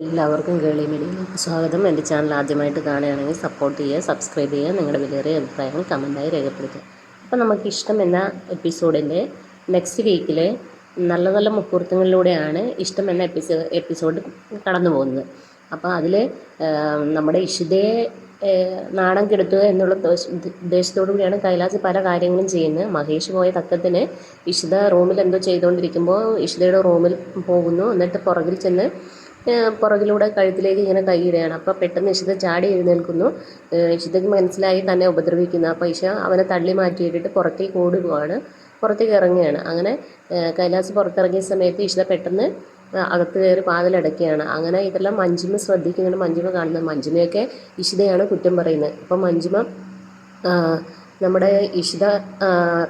എല്ലാവർക്കും കേളി മീഡിയയിലേക്ക് സ്വാഗതം. എന്റെ ചാനൽ ആദ്യമായിട്ട് കാണുകയാണെങ്കിൽ സപ്പോർട്ട് ചെയ്യുക സബ്സ്ക്രൈബ് ചെയ്യുക നിങ്ങളുടെ വിലയേറിയ അഭിപ്രായങ്ങൾ കമന്റായി രേഖപ്പെടുത്തുക. അപ്പോൾ നമുക്ക് ഇഷ്ടം എന്ന എപ്പിസോഡിന്റെ നെക്സ്റ്റ് വീക്കിൽ നല്ല നല്ല മുഹൂർത്തങ്ങളിലൂടെയാണ് ഇഷ്ടം എന്ന എപ്പിസോ എപ്പിസോഡ് കടന്നു പോകുന്നത്. അപ്പോൾ അതിൽ നമ്മുടെ ഇഷിതയെ നാണം കെടുത്തുക എന്നുള്ള ഉദ്ദേശത്തോടു കൂടിയാണ് കൈലാസ് പല കാര്യങ്ങളും ചെയ്യുന്നത്. മഹേഷ് പോയ തക്കത്തിന് ഇഷിത റൂമിൽ എന്തോ ചെയ്തുകൊണ്ടിരിക്കുമ്പോൾ ഇഷിതയുടെ റൂമിൽ പോകുന്നു. എന്നിട്ട് പുറകിൽ ചെന്ന് പുറകിലൂടെ കഴുത്തിലേക്ക് ഇങ്ങനെ കൈയിടുകയാണ് അപ്പോൾ പെട്ടെന്ന് ഇഷിത ചാടി എഴുന്നേൽക്കുന്നു. ഇഷിതയ്ക്ക് മനസ്സിലായി തന്നെ ഉപദ്രവിക്കുന്നു. അപ്പോൾ ഇഷ അവനെ തള്ളി മാറ്റിയിട്ടിട്ട് പുറത്തേക്ക് ഓടുകയാണ് പുറത്തേക്ക് ഇറങ്ങുകയാണ്. അങ്ങനെ കൈലാസ് പുറത്തിറങ്ങിയ സമയത്ത് ഇഷിത പെട്ടെന്ന് അകത്ത് കയറി പാതലടക്കുകയാണ്. അങ്ങനെ ഇതെല്ലാം മഞ്ജിമ ശ്രദ്ധിക്കുന്നുണ്ട്. മഞ്ജിമ കാണുന്നത് മഞ്ജിമയൊക്കെ ഇഷിതയാണ് കുറ്റം പറയുന്നത്. അപ്പോൾ മഞ്ജിമ നമ്മുടെ ഇഷിത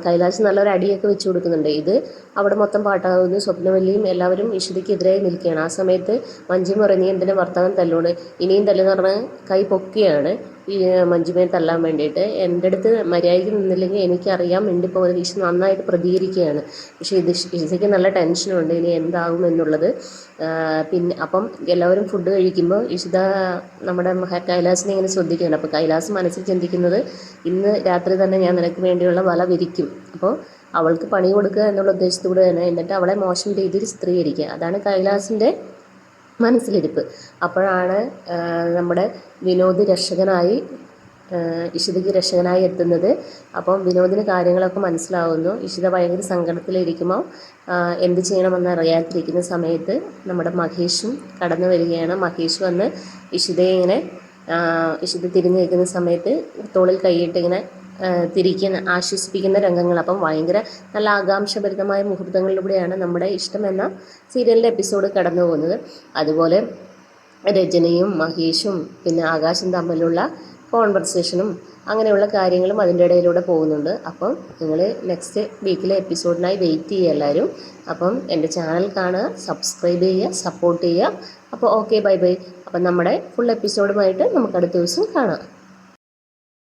കൈലാസ് നല്ലൊരു അടിയൊക്കെ വെച്ച് കൊടുക്കുന്നുണ്ട്. ഇത് അവിടെ മൊത്തം പാട്ടാകുന്നു സ്വപ്നവല്ലിയും എല്ലാവരും ഇഷിതയ്ക്കെതിരായി നിൽക്കുകയാണ്. ആ സമയത്ത് മഞ്ജു പറയുന്നത് എന്തിനാ ഭർത്താവൻ തല്ലോട് ഇനിയും തല്ലെന്ന് പറഞ്ഞ് കൈ പൊക്കിയാണ്. ഈ മഞ്ജുമയെ തള്ളാൻ വേണ്ടിയിട്ട്. എന്റെ അടുത്ത് മര്യാദയ്ക്ക് നിന്നില്ലെങ്കിൽ എനിക്കറിയാം ഒരു ഇഷ നന്നായിട്ട് പ്രതികരിക്കുകയാണ്. പക്ഷേ ഇത് ഇതിക്ക് നല്ല ടെൻഷനുണ്ട്. ഇനി എന്താകും എന്നുള്ളത്. പിന്നെ അപ്പം എല്ലാവരും ഫുഡ് കഴിക്കുമ്പോൾ ഇഷിത നമ്മുടെ കൈലാസിനെ ഇങ്ങനെ ശ്രദ്ധിക്കുകയാണ്. അപ്പോൾ കൈലാസ് മനസ്സിൽ ചിന്തിക്കുന്നത് ഇന്ന് രാത്രി തന്നെ ഞാൻ നിനക്ക് വേണ്ടിയുള്ള വല വിരിക്കും. അപ്പോൾ അവൾക്ക് പണി കൊടുക്കുക എന്നുള്ള ഉദ്ദേശത്തോടെ തന്നെ എന്നിട്ട് അവളെ മോശം രീതിയിൽ ചിത്രീകരിക്കുക. അതാണ് കൈലാസിന്റെ മനസ്സിലിരിപ്പ്. അപ്പോഴാണ് നമ്മുടെ വിനോദ് രക്ഷകനായി ഇഷിതയ്ക്ക് രക്ഷകനായി എത്തുന്നത്. അപ്പം വിനോദിന് കാര്യങ്ങളൊക്കെ മനസ്സിലാവുന്നു. ഇഷിത ഭയങ്കര സങ്കടത്തിലിരിക്കുമ്പോൾ എന്ത് ചെയ്യണമെന്ന് അറിയാതിരിക്കുന്ന സമയത്ത് നമ്മുടെ മഹേഷും കടന്നു വരികയാണ്. മഹേഷ് വന്ന് ഇഷിതയെ ഇങ്ങനെ ഇഷിത തിരിഞ്ഞു നിൽക്കുന്ന സമയത്ത് തോളിൽ കൈയിട്ട് ഇങ്ങനെ തിരിക്കുന്ന ആശ്വസിപ്പിക്കുന്ന രംഗങ്ങൾ. അപ്പം ഭയങ്കര നല്ല ആകാംക്ഷഭരിതമായ മുഹൂർത്തങ്ങളിലൂടെയാണ് നമ്മുടെ ഇഷ്ടം എന്ന സീരിയലിന്റെ എപ്പിസോഡ് കടന്നു പോകുന്നത്. അതുപോലെ രചനയും മഹേഷും പിന്നെ ആകാശും തമ്മിലുള്ള കോൺവെർസേഷനും അങ്ങനെയുള്ള കാര്യങ്ങളും അതിന്റെ ഇടയിലൂടെ പോകുന്നുണ്ട്. അപ്പം നിങ്ങൾ നെക്സ്റ്റ് വീക്കിലെ എപ്പിസോഡിനായി വെയിറ്റ് ചെയ്യുക എല്ലാവരും. അപ്പം എന്റെ ചാനൽ കാണുക സബ്സ്ക്രൈബ് ചെയ്യുക സപ്പോർട്ട് ചെയ്യുക. അപ്പോൾ ഓക്കെ ബൈ ബൈ. അപ്പം നമ്മുടെ ഫുൾ എപ്പിസോഡുമായിട്ട് നമുക്ക് അടുത്ത ദിവസം കാണാം.